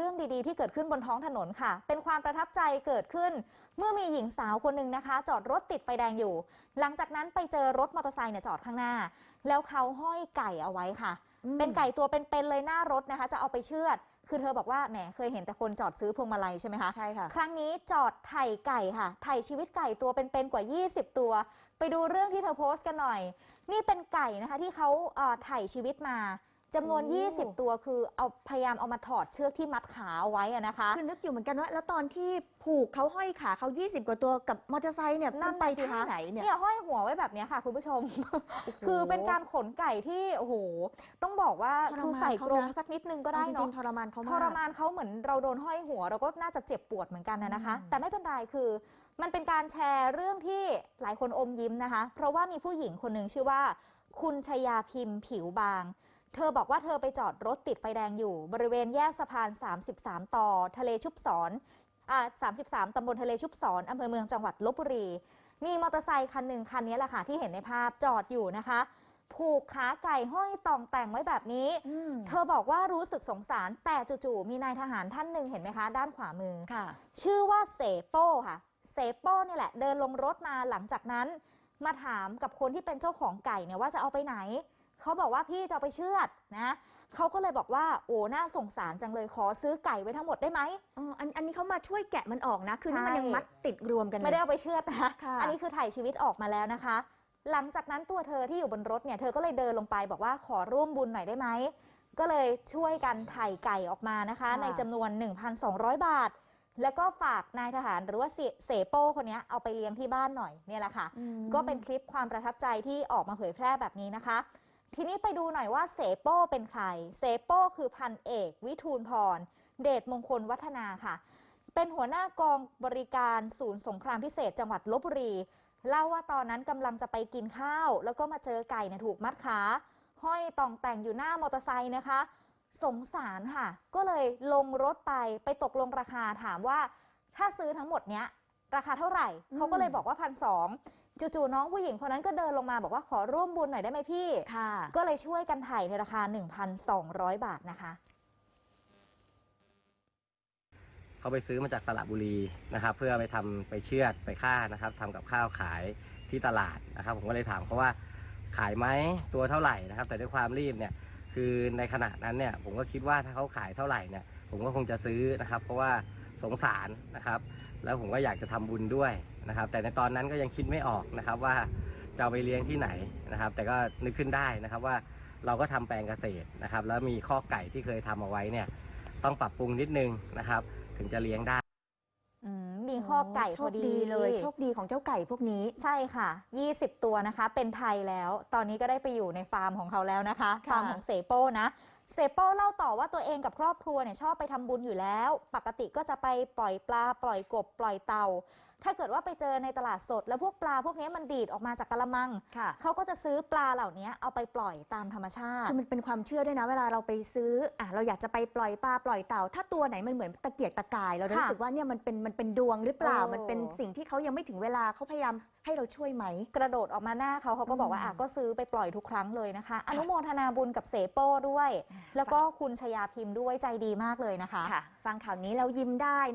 รื่องดีๆ ที่เกิดขึ้นบนท้องถนนค่ะ เป็นความประทับใจเกิดขึ้น เมื่อมีหญิงสาวคนหนึ่งนะคะ จอดรถติดไฟแดงอยู่ หลังจากนั้นไปเจอรถมอเตอร์ไซค์เนี่ยจอดข้างหน้า แล้วเขาห้อยไก่เอาไว้ค่ะอืมเป็นไก่ตัวเป็นๆเลยหน้ารถนะคะ จะเอาไปเชือด คือเธอบอกว่าแหมเคยเห็นแต่คนจอดซื้อพวงมาลัยใช่ไหมคะใช่ค่ะ ครั้งนี้จอดไถ่ไก่ค่ะ ไถ่ชีวิตไก่ตัวเป็นๆกว่า 20 ตัว ไปดูเรื่องที่เธอโพสต์กันหน่อย นี่เป็นไก่นะคะที่เขาเอ่อไถ่ชีวิตมา จำนวน โอ้ 20 ตัวคือเอาพยายามเอามาถอดเชือกที่มัดขาเอาไว้อะนะคะ คือนึกอยู่เหมือนกันว่าแล้วตอนที่ผูกเขาห้อยขาเขา 20 กว่าตัวกับมอเตอร์ไซค์เนี่ยนั่มันนไปสิที่คะไหนเนี่ย เนี่ยห้อยหัวไว้แบบเนี้ยค่ะ คุณผู้ชม คือเป็นการขนไก่ที่โอ้โห ต้องบอกว่าทรมานคือใส่เขากรงนะ สักนิดนึงก็ได้จริเนาะ งๆทรมานเขามาก ทรมานเขาเหมือนเราโดนห้อยหัว เราก็น่าจะเจ็บปวดเหมือนกันนะนะคะ อืม แต่ไม่เป็นไรคือ มันเป็นการแชร์เรื่องที่หลายคนอมยิ้มนะคะ เพราะว่ามีผู้หญิงคนหนึ่งชื่อว่า คุณชยาพิมพ์ผิวบาง เธอบอกว่าเธอไปจอดรถติดไฟแดงอยู่ บริเวณแยกสะพาน 33 ต่อ ทะเลชุบสอนอ่า33 ตำบลทะเลชุบสอนอำเภอเมืองจังหวัดลบบุรี มีมอเตอร์ไซค์คันหนึ่งคันนี้แหละค่ะที่เห็นในภาพจอดอยู่นะคะ ผูกขาไก่ห้อยต่องแต่งไว้แบบนี้อืมเธอบอกว่ารู้สึกสงสาร แต่จู่ๆมีนายทหารท่านหนึ่งเห็นไหมคะ ด้านขวามือค่ะชื่อว่าเสโป้ค่ะ เสโป้เนี่ยแหละเดินลงรถมาหลังจากนั้น มาถามกับคนที่เป็นเจ้าของไก่เนี่ยว่าจะเอาไปไหน เขาบอกว่าพี่จะเอาไปเชือดนะเขาก็เลยบอกว่าโอ้น่าสงสารจังเลยขอซื้อไก่ไว้ทั้งหมดได้ไหม อ๋ออันอันนี้เขามาช่วยแกะมันออกนะ คือนี่มันใช่ ยังมัดติดรวมกันเลยไม่ได้เอาไปเชือดนะคะค่ะ อันนี้คือถ่ายชีวิตออกมาแล้วนะคะ หลังจากนั้นตัวเธอที่อยู่บนรถเนี่ยเธอก็เลยเดินลงไปบอกว่าขอร่วมบุญหน่อยได้ไหม ก็เลยช่วยกันถ่ายไก่ออกมานะคะในจำนวน 1,200 บาท แล้วก็ฝากนายทหารหรือว่าเสเสโป้คนเนี้ยเอาไปเลี้ยงที่บ้านหน่อยเนี่ยแหละค่ะ อืม ก็เป็นคลิปความประทับใจที่ออกมาเผยแพร่แบบนี้นะคะ ทีนี้ไปดูหน่อยว่าเสโป้เป็นใคร เสโป้คือพันเอก วิทูลพร เดชมงคลวัฒนาค่ะ เป็นหัวหน้ากองบริการศูนย์สงครามพิเศษจังหวัดลบบุรี เล่าว่าตอนนั้นกำลังจะไปกินข้าว แล้วก็มาเจอไก่เนี่ยถูกมัดขา ห้อยต่องแต่งอยู่หน้ามอเตอร์ไซค์นะคะ สงสารค่ะ ก็เลยลงรถไปไปตกลงราคาถามว่า ถ้าซื้อทั้งหมดเนี้ยราคาเท่าไหร่ เขาก็เลยบอกว่าพันสอง จู่ๆน้องผู้หญิงคนนั้นก็เดินลงมาบอกว่าขอร่วมบุญหน่อยได้ไหมพี่ ค่ะ ก็เลยช่วยกันถ่ายในราคา 1,200 บาทนะคะ เขาไปซื้อมาจากตลาดบุรีนะครับ เพื่อไปทำไปเชือดไปฆ่านะครับทำกับข้าวขายที่ตลาดนะครับ ผมก็เลยถามเขาว่าขายไหมตัวเท่าไหร่นะครับ แต่ด้วยความรีบเนี่ยคือในขณะนั้นเนี่ยผมก็คิดว่าถ้าเขาขายเท่าไหร่เนี่ยผมก็คงจะซื้อนะครับ เพราะว่า สงสารนะครับ แล้วผมก็อยากจะทำบุญด้วยนะครับ แต่ในตอนนั้นก็ยังคิดไม่ออกนะครับว่าจะเอาไปเลี้ยงที่ไหนนะครับ แต่ก็นึกขึ้นได้นะครับว่าเราก็ทำแปลงเกษตรนะครับ แล้วมีข้อไก่ที่เคยทำเอาไว้เนี่ย ต้องปรับปรุงนิดนึงนะครับ ถึงจะเลี้ยงได้อืมมีข้อไก่โชพอคดีดีเลยโชคดีของเจ้าไก่พวกนี้ใช่ค่ะ 20 ตัวนะคะ เป็นไทยแล้ว ตอนนี้ก็ได้ไปอยู่ในฟาร์มของเขาแล้วนะคะค่ะฟาร์มของเสโป้นะ เสโป้เล่าต่อว่าตัวเองกับครอบครัวเนี่ยชอบไปทำบุญอยู่แล้ว ปกติก็จะไปปล่อยปลา ปล่อยกบ ปล่อยเต่า ถ้าเกิดว่าไปเจอในตลาดสด แล้วพวกปลาพวกนี้มันดีดออกมาจากกระมัง ค่ะ เขาก็จะซื้อปลาเหล่านี้เอาไปปล่อยตามธรรมชาติ คือมันเป็นความเชื่อด้วยนะ เวลาเราไปซื้ออะเราอยากจะไปปล่อยปลาปล่อยเต่า ถ้าตัวไหนมันเหมือนตะเกียกตะกาย เราจะค่ะรู้สึกว่าเนี่ยมันเป็นมันเป็นดวงหรือเปล่าโอ้มันเป็นสิ่งที่เขายังไม่ถึงเวลาเขาพยายามให้เราช่วยไหม กระโดดออกมาหน้าเขาเขาก็บอกว่าอืมอะก็ซื้อไปปล่อยทุกครั้งเลยนะคะ อนุโมทนาบุญกับเสโป้ด้วย แล้วก็คุณชยาพิมพ์ด้วยใจดีมากเลยนะคะ ค่ะ ฟังข่าวนี้แล้วยิ้มได้